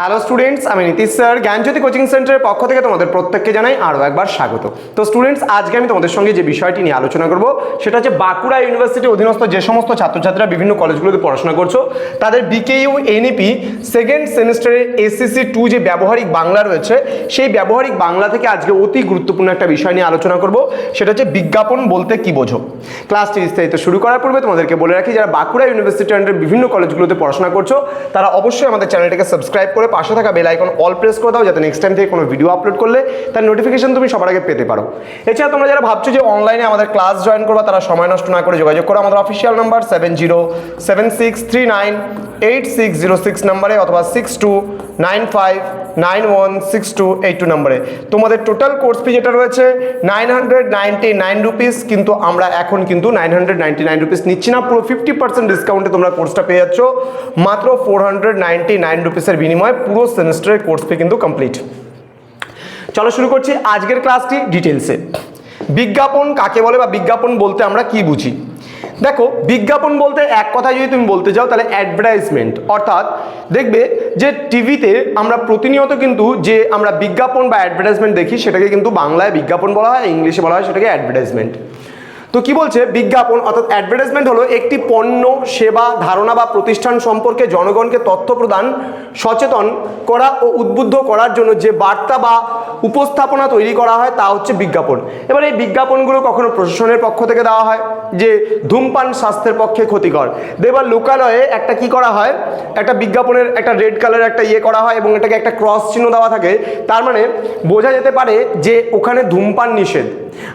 Hello students আমি Nitish sir. জ্ঞানজ্যোতি coaching সেন্টারের পক্ষ থেকে তোমাদের প্রত্যেককে জানাই আরও একবার স্বাগত। তো স্টুডেন্টস আজকে আমি তোমাদের সঙ্গে যে বিষয়টি নিয়ে আলোচনা করব, সেটা হচ্ছে বাঁকুড়া ইউনিভার্সিটি অধীনস্থ যে সমস্ত ছাত্রছাত্রীরা বিভিন্ন কলেজগুলোতে পড়াশোনা করছ, তাদের বিকেইউ এনইপি সেকেন্ড সেমিস্টারের এসসিসি টু যে ব্যবহারিক বাংলা রয়েছে, সেই ব্যবহারিক বাংলা থেকে আজকে অতি গুরুত্বপূর্ণ একটা বিষয় নিয়ে আলোচনা করব, সেটা হচ্ছে বিজ্ঞাপন বলতে কি বোঝো। ক্লাসটি বিস্তারিত শুরু করার পূর্বে তোমাদেরকে বলে রাখি, যারা বাঁকুড়া ইউনিভার্সিটি আন্ডার বিভিন্ন কলেজগুলোতে পড়াশোনা করছ, তারা অবশ্যই আমাদের চ্যানেলটাকে সাবস্ক্রাইব করে পাশে থাকা বেল আইকন অল প্রেস করে দাও, যাতে নেক্সট টাইম থেকে কোনো ভিডিও আপলোড করলে তার নোটিফিকেশন তুমি সবার আগে পেতে পারো। এছাড়া তোমরা যারা ভাবছ যে অনলাইনে আমাদের ক্লাস জয়েন করবা, তারা সময় নষ্ট না করে যোগাযোগ করো। আমাদের official number seven zero seven six three nine eight six zero six নাম্বারে অথবা six two nine five nine one six two eight two নাম্বারে তোমাদের টোটাল কোর্স ফি যেটা রয়েছে nine hundred ninety nine rupees কিন্তু আমরা এখন কিন্তু nine hundred ninety nine rupees নিচ্ছি না। পুরো ফিফটি পার্সেন্ট ডিসকাউন্টে তোমরা কোর্সটা পেয়ে যাচ্ছ। মাত্র ফোর হান্ড্রেড নাইনটি নাইন রুপিসের বিনিময়ে পুরো সেমিস্টারের কোর্স কিন্তু কমপ্লিট চলো শুরু করছি আজকের ক্লাসটি ডিটেলসে বিজ্ঞাপন কাকে বলে বা বিজ্ঞাপন বলতে আমরা কি বুঝি? দেখো, বিজ্ঞাপন বলতে এক কথা যদি তুমি বলতে যাও, তাহলে অ্যাডভার্টাইজমেন্ট অর্থাৎ দেখবে যে টিভিতে আমরা প্রতিনিয়ত কিন্তু যে আমরা বিজ্ঞাপন বা অ্যাডভার্টাইজমেন্ট দেখি, সেটাকে কিন্তু বাংলায় বিজ্ঞাপন বলা হয়, ইংলিশে বলা হয়, সেটাকে অ্যাডভার্টাইজমেন্ট তো কি বলছে? বিজ্ঞাপন অর্থাৎ অ্যাডভার্টাইজমেন্ট হলো একটি পণ্য, সেবা, ধারণা বা প্রতিষ্ঠান সম্পর্কে জনগণকে তথ্য প্রদান, সচেতন করা ও উদ্বুদ্ধ করার জন্য যে বার্তা বা উপস্থাপনা তৈরি করা হয় তা হচ্ছে বিজ্ঞাপন। এবার এই বিজ্ঞাপনগুলো কখনো প্রশাসনের পক্ষ থেকে দেওয়া হয়? যে ধূমপান স্বাস্থ্যের পক্ষে ক্ষতিকর। দেবার লোকালয়ে একটা কি করা হয়? একটা বিজ্ঞাপনের একটা রেড কালারের একটা ইয়ে করা হয় এবং এটাকে একটা ক্রস চিহ্ন দেওয়া থাকে। তার মানে বোঝা যেতে পারে যে ওখানে ধূমপান নিষেধ।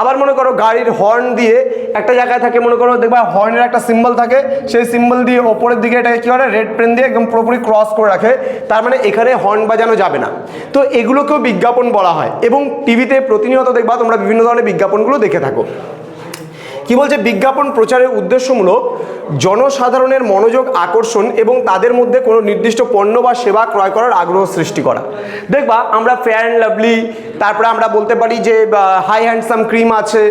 আবার মনে করো গাড়ির হর্ন দিয়ে একটা জায়গায় থাকে, মনে করো দেখবা হর্নের একটা সিম্বল থাকে, সেই সিম্বল দিয়ে ওপরের দিকে এটাকে কী করে? রেড পেন দিয়ে একদম পুরোপুরি ক্রস করে রাখে, তার মানে এখানে হর্ন বাজানো যাবে না। তো এগুলোকেও বিজ্ঞাপন বলা হয় এবং টিভিতে প্রতিনিয়ত দেখবা তোমরা বিভিন্ন ধরনের বিজ্ঞাপনগুলো দেখে থাকো। কি বলছে? বিজ্ঞাপন প্রচারের উদ্দেশ্যমূলক জনসাধারণের মনোযোগ আকর্ষণ এবং তাদের মধ্যে কোনো নির্দিষ্ট পণ্য বা সেবা ক্রয় করার আগ্রহ সৃষ্টি করা। দেখবা, আমরা ফেয়ার অ্যান্ড লাভলি তারপরে আমরা বলতে পারি যে হাই হ্যান্ডসাম ক্রিম আছে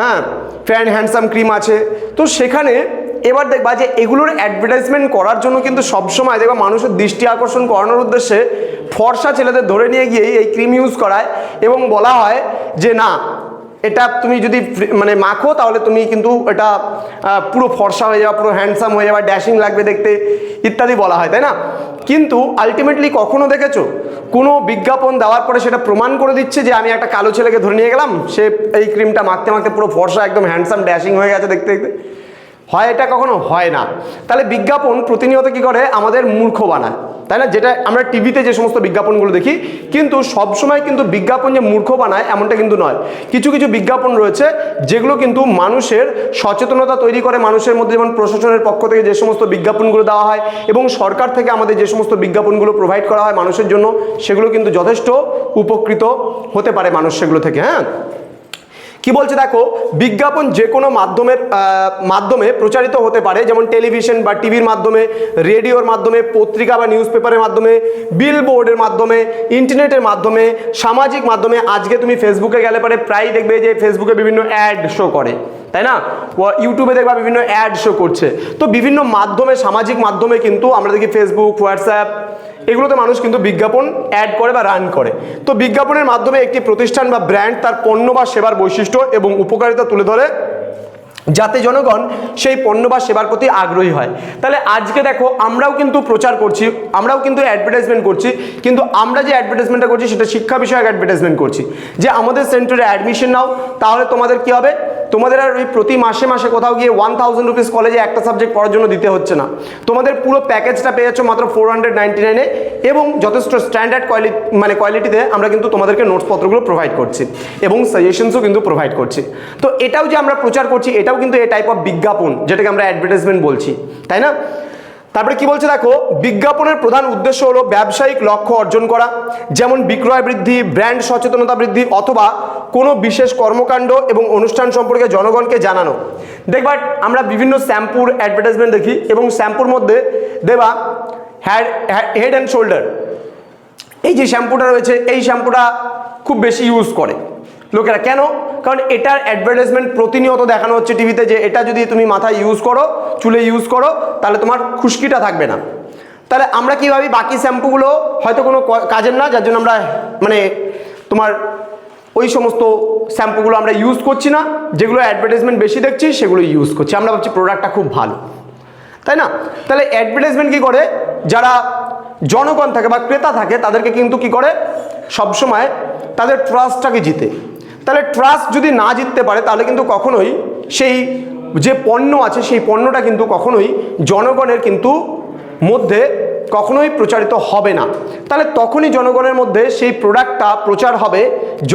হ্যাঁ ফেয়ার অ্যান্ড হ্যান্ডসাম ক্রিম আছে। তো সেখানে এবার দেখবা যে, এগুলোর অ্যাডভার্টাইজমেন্ট করার জন্য কিন্তু সবসময় দেখবা মানুষের দৃষ্টি আকর্ষণ করানোর উদ্দেশ্যে ফর্সা ছেলেদের ধরে নিয়ে গিয়েই এই ক্রিম ইউজ করায় এবং বলা হয় যে, না এটা তুমি যদি মানে মাখো, তাহলে তুমি কিন্তু এটা পুরো ফর্সা হয়ে যাওয়া পুরো হ্যান্ডসাম হয়ে যাওয়া ড্যাশিং লাগবে দেখতে, ইত্যাদি বলা হয়, তাই না? কিন্তু আলটিমেটলি কখনো দেখেছ? কোনো বিজ্ঞাপন দেওয়ার পরে সেটা প্রমাণ করে দিচ্ছে যে আমি একটা কালো ছেলেকে ধরে নিয়ে গেলাম, সে এই ক্রিমটা মাখতে মাখতে পুরো ফর্সা, একদম হ্যান্ডসাম ড্যাশিং হয়ে গেছে দেখতে দেখতে। হয় এটা কখনো হয় না। তাহলে বিজ্ঞাপন প্রতিনিয়ত কি করে? আমাদের মূর্খ বানায়। তাই না? যেটা আমরা টিভিতে যে সমস্ত বিজ্ঞাপনগুলো দেখি, কিন্তু সবসময় কিন্তু বিজ্ঞাপন যে মূর্খ বানায় এমনটা কিন্তু নয়। কিছু কিছু বিজ্ঞাপন রয়েছে, যেগুলো কিন্তু মানুষের সচেতনতা তৈরি করে, মানুষের মধ্যে যেমন প্রশাসনের পক্ষ থেকে যে সমস্ত বিজ্ঞাপনগুলো দেওয়া হয় এবং সরকার থেকে আমাদের যে সমস্ত বিজ্ঞাপনগুলো প্রোভাইড করা হয় মানুষের জন্য, সেগুলো কিন্তু যথেষ্ট উপকৃত হতে পারে মানুষ সেগুলো থেকে হ্যাঁ? কি বলছে দেখো? বিজ্ঞাপন যে কোনো মাধ্যমের মাধ্যমে প্রচারিত হতে পারে, যেমন টেলিভিশন বা টিভির মাধ্যমে, রেডিওর মাধ্যমে, পত্রিকা বা নিউজ পেপারের মাধ্যমে বিল বোর্ডের মাধ্যমে, ইন্টারনেটের মাধ্যমে, সামাজিক মাধ্যমে। আজকে তুমি ফেসবুকে গেলে পরে প্রায় দেখবে যে ফেসবুকে বিভিন্ন অ্যাড শো করে, তাই না? ইউটিউবে দেখবা বিভিন্ন অ্যাড শো করছে। তো বিভিন্ন মাধ্যমে, সামাজিক মাধ্যমে কিন্তু আমরা দেখি ফেসবুক হোয়াটসঅ্যাপ এগুলোতে মানুষ কিন্তু বিজ্ঞাপন অ্যাড করে বা রান করে। তো বিজ্ঞাপনের মাধ্যমে একটি প্রতিষ্ঠান বা ব্র্যান্ড তার পণ্য বা সেবার বৈশিষ্ট্য এবং উপকারিতা তুলে ধরে। যাতে জনগণ সেই পণ্য বা সেবার প্রতি আগ্রহী হয়। তাহলে আজকে দেখো, আমরাও কিন্তু প্রচার করছি, আমরাও কিন্তু অ্যাডভার্টাইজমেন্ট করছি, কিন্তু আমরা যে অ্যাডভার্টাইজমেন্টটা করছি সেটা শিক্ষা বিষয়ক অ্যাডভার্টাইজমেন্ট করছি। যে আমাদের সেন্টারে অ্যাডমিশন নাও, তাহলে তোমাদের কি হবে? তোমাদের আর ওই প্রতি মাসে মাসে কোথাও গিয়ে ওয়ান থাউজেন্ড রুপিস কলেজে একটা সাবজেক্ট পড়ার জন্য দিতে হচ্ছে না। তোমাদের পুরো প্যাকেজটা পেয়ে যাচ্ছ মাত্র ফোর হান্ড্রেড নাইনটি নাইনে এবং যথেষ্ট স্ট্যান্ডার্ড কোয়ালিটি মানে কোয়ালিটিতে আমরা কিন্তু তোমাদেরকে নোটসপত্রগুলো প্রোভাইড করছি এবং সাজেশনসও কিন্তু প্রোভাইড করছি। তো এটাও যে আমরা প্রচার করছি, এটাও কিন্তু এ টাইপ অফ বিজ্ঞাপন, যেটাকে আমরা অ্যাডভার্টাইজমেন্ট বলছি, তাই না? তারপরে কি বলছে দেখো? বিজ্ঞাপনের প্রধান উদ্দেশ্য হলো ব্যবসায়িক লক্ষ্য অর্জন করা, যেমন বিক্রয় বৃদ্ধি, ব্র্যান্ড সচেতনতা বৃদ্ধি অথবা কোনো বিশেষ কর্মকাণ্ড এবং অনুষ্ঠান সম্পর্কে জনগণকে জানানো। দেখবা, আমরা বিভিন্ন শ্যাম্পুর অ্যাডভার্টাইজমেন্ট দেখি এবং শ্যাম্পুর মধ্যে দেবা হ্যাড হেড অ্যান্ড শোল্ডার এই যে শ্যাম্পুটা রয়েছে, এই শ্যাম্পুটা খুব বেশি ইউজ করে। লোকেরা কেন? কারণ এটার অ্যাডভার্টাইজমেন্ট প্রতিনিয়ত দেখানো হচ্ছে টিভিতে যে এটা যদি তুমি মাথায় ইউজ করো, চুলে ইউজ করো, তাহলে তোমার খুশকিটা থাকবে না। তাহলে আমরা কি ভাবি, বাকি শ্যাম্পুগুলো হয়তো কোনো কাজের না, যার জন্য আমরা মানে তোমার ওই সমস্ত শ্যাম্পুগুলো আমরা ইউজ করছি না, যেগুলো অ্যাডভার্টাইজমেন্ট বেশি দেখছি, সেগুলো ইউজ করছি। আমরা ভাবছি প্রোডাক্টটা খুব ভালো। তাই না? তাহলে অ্যাডভার্টাইজমেন্ট কি করে? যারা জনগণ থাকে বা ক্রেতা থাকে, তাদেরকে কিন্তু কি করে? সবসময় তাদের ট্রাস্টটাকে জিতে। তাহলে ট্রাস্ট যদি না জিততে পারে, তাহলে কিন্তু কখনোই সেই যে পণ্য আছে, সেই পণ্যটা কিন্তু কখনোই জনগণের কিন্তু মধ্যে কখনোই প্রচারিত হবে না। তাহলে তখনই জনগণের মধ্যে সেই প্রোডাক্টটা প্রচার হবে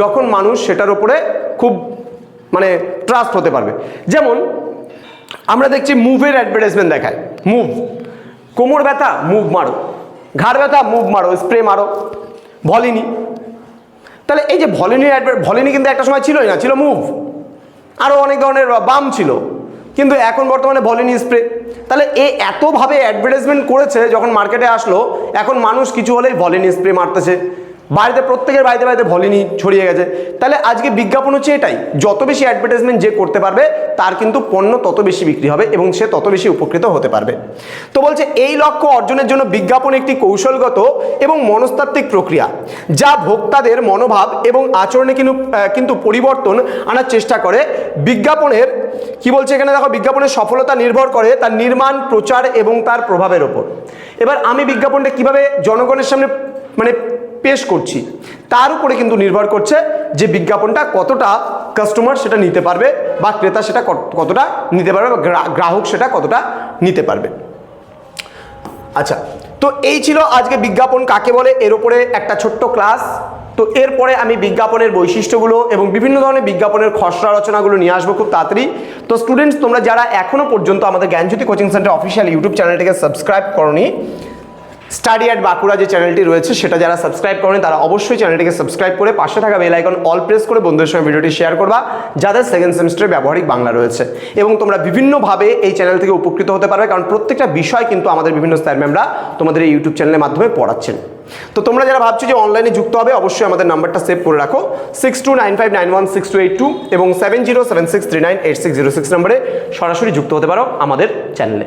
যখন মানুষ সেটার উপরে খুব মানে ট্রাস্ট হতে পারবে। যেমন আমরা দেখছি মুভের অ্যাডভার্টাইজমেন্ট দেখায়। মুভ কোমর ব্যথা মুভ মারো। ঘাড় ব্যথা মুভ মারো স্প্রে মারো। ভলিনি তাহলে এই যে ভলিনি ভলিনি কিন্তু একটা সময় ছিলই না, ছিল মুভ আরও অনেক ধরনের বাম ছিল, কিন্তু এখন বর্তমানে ভলিনি স্প্রে তাহলে এ এতভাবে অ্যাডভার্টাইজমেন্ট করেছে যখন মার্কেটে আসলো, এখন মানুষ কিছু হলেই ভলিনি স্প্রে মারতেছে। বাড়িতে, প্রত্যেকের বাড়িতে বাড়িতে ভলিনি ছড়িয়ে গেছে। তাহলে আজকে বিজ্ঞাপন হচ্ছে এটাই, যত বেশি অ্যাডভার্টাইজমেন্ট যে করতে পারবে, তার কিন্তু পণ্য তত বেশি বিক্রি হবে এবং সে তত বেশি উপকৃত হতে পারবে। তো বলছে, এই লক্ষ্য অর্জনের জন্য বিজ্ঞাপন একটি কৌশলগত এবং মনস্তাত্ত্বিক প্রক্রিয়া, যা ভোক্তাদের মনোভাব এবং আচরণে কিন্তু কিন্তু পরিবর্তন আনার চেষ্টা করে। বিজ্ঞাপনের, কি বলছে এখানে দেখো, বিজ্ঞাপনের সফলতা নির্ভর করে তার নির্মাণ, প্রচার এবং তার প্রভাবের ওপর। এবার আমি বিজ্ঞাপনটা কীভাবে জনগণের সামনে মানে পেশ করছি। তার উপরে কিন্তু নির্ভর করছে যে বিজ্ঞাপনটা কতটা কাস্টমার সেটা নিতে পারবে বা ক্রেতা সেটা কত- কতটা নিতে পারবে বা গ্রা- গ্রাহক সেটা কতটা নিতে পারবে। আচ্ছা তো এই ছিল আজকে বিজ্ঞাপন কাকে বলে, এর উপরে একটা ছোট্ট ক্লাস তো এরপরে আমি বিজ্ঞাপনের বৈশিষ্ট্যগুলো এবং বিভিন্ন ধরনের বিজ্ঞাপনের খসড়া রচনাগুলো নিয়ে আসব খুব তাড়াতাড়ি। তো স্টুডেন্টস তোমরা যারা এখনও পর্যন্ত আমাদের Gyanjyoti coaching centre official YouTube চ্যানেলটিকে সাবস্ক্রাইব করনি স্টাডি অ্যাট বাঁকুড়া যে চ্যানেলটি রয়েছে, সেটা যারা সাবস্ক্রাইব করেন, তারা অবশ্যই চ্যানেলটিকে সাবস্ক্রাইব করে পাশে থাকা বেল আইকন অল প্রেস করে বন্ধুদের সঙ্গে ভিডিওটি শেয়ার করবা, যাদের সেকেন্ড সেমিস্টারে ব্যবহারিক বাংলা রয়েছে। এবং তোমরা বিভিন্নভাবে এই চ্যানেল থেকে উপকৃত হতে পারবে, কারণ প্রত্যেকটা বিষয় কিন্তু আমাদের বিভিন্ন স্যার ম্যামরা তোমাদের এই ইউটিউব চ্যানেলের মাধ্যমে পড়াচ্ছেন। তো তোমরা যারা ভাবছ যে অনলাইনে যুক্ত হবে, অবশ্যই আমাদের নাম্বারটা সেভ করে রাখো six two nine five nine one six two eight two এবং seven zero seven six three nine eight six zero six নম্বরে সরাসরি যুক্ত হতে পারো আমাদের চ্যানেলে